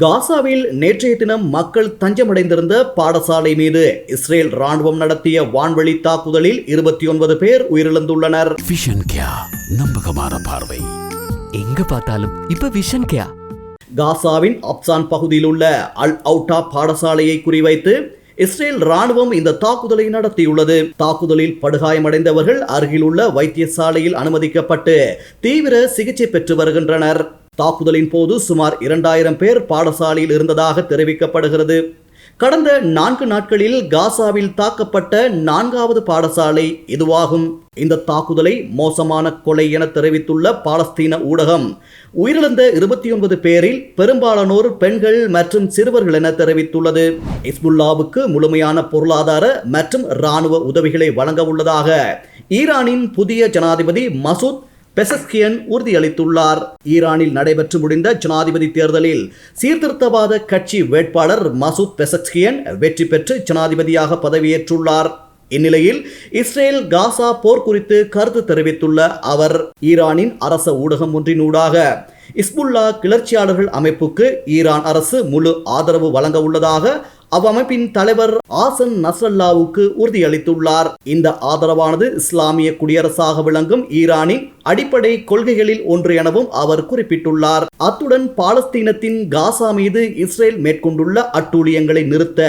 காசாவில் நேற்றைய தினம் மக்கள் தஞ்சமடைந்திருந்த பாடசாலை மீது இஸ்ரேல் ராணுவம் நடத்திய வான்வழி தாக்குதலில் இருபத்தி ஒன்பது பேர் உயிரிழந்துள்ளனர். விஷன் நம்பகமான பார்வை. எங்க பார்த்தாலும் இப்ப விஷன் கேயா காசாவின் அப்சான் பகுதியில் உள்ள அல் அவுட்டா பாடசாலையை குறிவைத்து இஸ்ரேல் ராணுவம் இந்த தாக்குதலை நடத்தியுள்ளது. தாக்குதலில் படுகாயமடைந்தவர்கள் அருகிலுள்ள வைத்தியசாலையில் அனுமதிக்கப்பட்டு தீவிர சிகிச்சை பெற்று வருகின்றனர். தாக்குதலின் போது சுமார் இரண்டாயிரம் பேர் பாடசாலையில் இருந்ததாக தெரிவிக்கப்படுகிறது. கடந்த நான்கு நாட்களில் காசாவில் தாக்கப்பட்ட நான்காவது பாடசாலை இதுவாகும். இந்த தாக்குதலை மோசமான கொலை என தெரிவித்துள்ள பாலஸ்தீன ஊடகம் உயிரிழந்த இருபத்தி ஒன்பது பேரில் பெரும்பாலானோர் பெண்கள் மற்றும் சிறுவர்கள் என தெரிவித்துள்ளது. இஸ்புல்லாவுக்கு முழுமையான பொருளாதார மற்றும் இராணுவ உதவிகளை வழங்க உள்ளதாக ஈரானின் புதிய ஜனாதிபதி மசூத் பெசஸ்கியன் உறுதியளித்துள்ளார். ஈரானில் நடைபெற்று முடிந்த ஜனாதிபதி தேர்தலில் சீர்திருத்தவாத கட்சி வேட்பாளர் மசூத் பெசஸ்கியன் வெற்றி பெற்று ஜனாதிபதியாக பதவியேற்றுள்ளார். இந்நிலையில் இஸ்ரேல் காசா போர் குறித்து கருத்து தெரிவித்துள்ள அவர் ஈரானின் அரச ஊடகம் ஒன்றினூடாக இஸ்புல்லா கிளர்ச்சியாளர்கள் அமைப்புக்கு ஈரான் அரசு முழு ஆதரவு வழங்க உள்ளதாக அவ்வமைப்பின் தலைவர் ஆசன் நஸ்ரல்லாவுக்கு உறுதியளித்துள்ளார். இந்த ஆதரவானது இஸ்லாமிய குடியரசாக விளங்கும் ஈரானின் அடிப்படை கொள்கைகளில் ஒன்று எனவும் அவர் குறிப்பிட்டுள்ளார். அத்துடன் பாலஸ்தீனத்தின் காசா மீது இஸ்ரேல் மேற்கொண்டுள்ள அட்டூழியங்களை நிறுத்த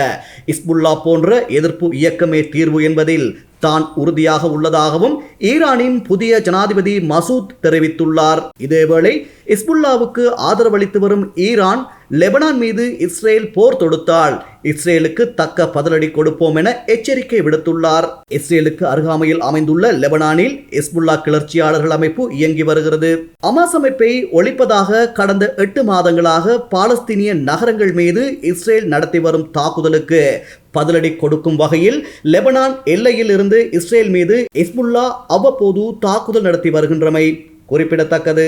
இஸ்புல்லா போன்ற எதிர்ப்பு இயக்கமே தீர்வு என்பதில் தான் உறுதியாக உள்ளதாகவும் ஈரானின் புதிய ஜனாதிபதி மசூத் தெரிவித்துள்ளார். இதேவேளை இஸ்புல்லாவுக்கு ஆதரவளித்து வரும் ஈரான் லெபனான் மீது இஸ்ரேல் போர் தொடுத்தால் இஸ்ரேலுக்கு தக்க பதிலடி கொடுப்போம் என எச்சரிக்கை விடுத்துள்ளார். இஸ்ரேலுக்கு அருகாமையில் அமைந்துள்ள லெபனானில் இஸ்புல்லா கிளர்ச்சியாளர்கள் அமைப்பு இயங்கி வருகிறது. அமாஸ் அமைப்பை ஒழிப்பதாக கடந்த எட்டு மாதங்களாக பாலஸ்தீனிய நகரங்கள் மீது இஸ்ரேல் நடத்தி வரும் தாக்குதலுக்கு பதிலடி கொடுக்கும் வகையில் லெபனான் எல்லையில் இருந்து இஸ்ரேல் மீது இஸ்புல்லா அவ்வப்போது தாக்குதல் நடத்தி வருகின்றமை குறிப்பிடத்தக்கது.